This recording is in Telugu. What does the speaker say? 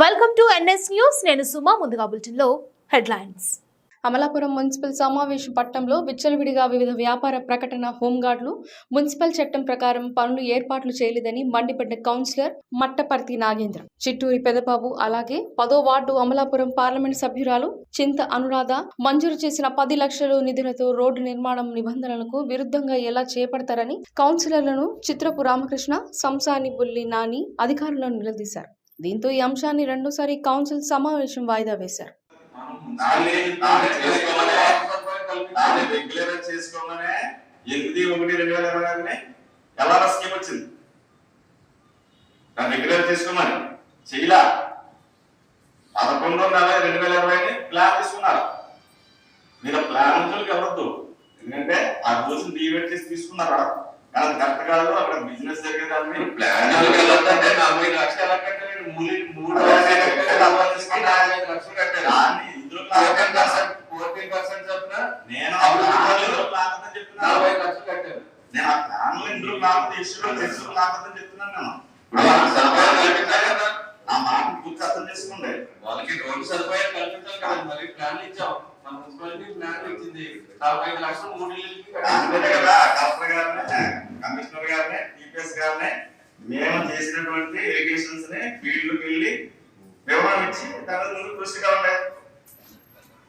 వెల్కమ్ టు ఎన్ఎస్ న్యూస్ నేను సుమా ముందుగా బులెటిన్లో హెడ్లైన్స్ అమలాపురం మున్సిపల్ సమావేశ పట్టణంలో విచ్చలవిడిగా వివిధ వ్యాపార ప్రకటన హోంగార్డులు మున్సిపల్ చట్టం ప్రకారం పనులు ఏర్పాట్లు చేయలేదని మండిపడ్డ కౌన్సిలర్ మట్టపర్తి నాగేంద్ర. చిట్టూరి పెదబాబు అలాగే పదో వార్డు అమలాపురం పార్లమెంట్ సభ్యురాలు చింత అనురాధ మంజూరు చేసిన పది లక్షలు నిధులతో రోడ్డు నిర్మాణం నిబంధనలకు విరుద్ధంగా ఎలా చేపడతారని కౌన్సిలర్లను చిత్రపు రామకృష్ణ సంసాని బుల్లి నాని అధికారులను నిలదీశారు. దీంతో ఈ అంశాన్ని రెండోసారి కౌన్సిల్ సమావేశం వాయిదా వేశారు. ఎనిమిది ఒకటి రెండు వేల ఇరవై ఎలా స్కీమ్ వచ్చింది. దాన్ని రెగ్యులర్ చేసుకోమని. చెయ్యలా? పదకొండు నెల రెండు వేల ఇరవైని ప్లాన్ తీసుకున్నారు. మీరు ప్లాన్ ఎవరొద్దు. ఎందుకంటే ఆ రోజు డీవేట్ చేసి తీసుకున్నారా కానీ కరెక్ట్ కాదు అక్కడ బిజినెస్ జరిగేదాన్ని ప్లాన్ నలభై లక్షలు మూడు కట్టారు. ఫోర్టీన్ పర్సెంట్ ఫోర్టీన్ పర్సెంట్ చొప్పున నేను నలభై నేను ఆ ఇందులో ప్లాన్ తెలుసు చెప్తున్నాను నేను. మాట అర్థం చేసుకోండి. వాళ్ళకి రోడ్డు సదుపాయాలు కల్పించాలి కదా. మరి ప్లాన్ ఇచ్చాం. మన మున్సిపాలిటీ ప్లాన్ ఇచ్చింది. నలభై ఐదు లక్షలు మూడు కదా కలెక్టర్ గారిని కమిషనర్ గారిని టీపీఎస్ గారిని మేము చేసినటువంటి ఎలిగేషన్స్ని ఫీల్డ్ వెళ్ళి వివరణ ఇచ్చి దాని ముందు కృషిగా ఉన్నాయి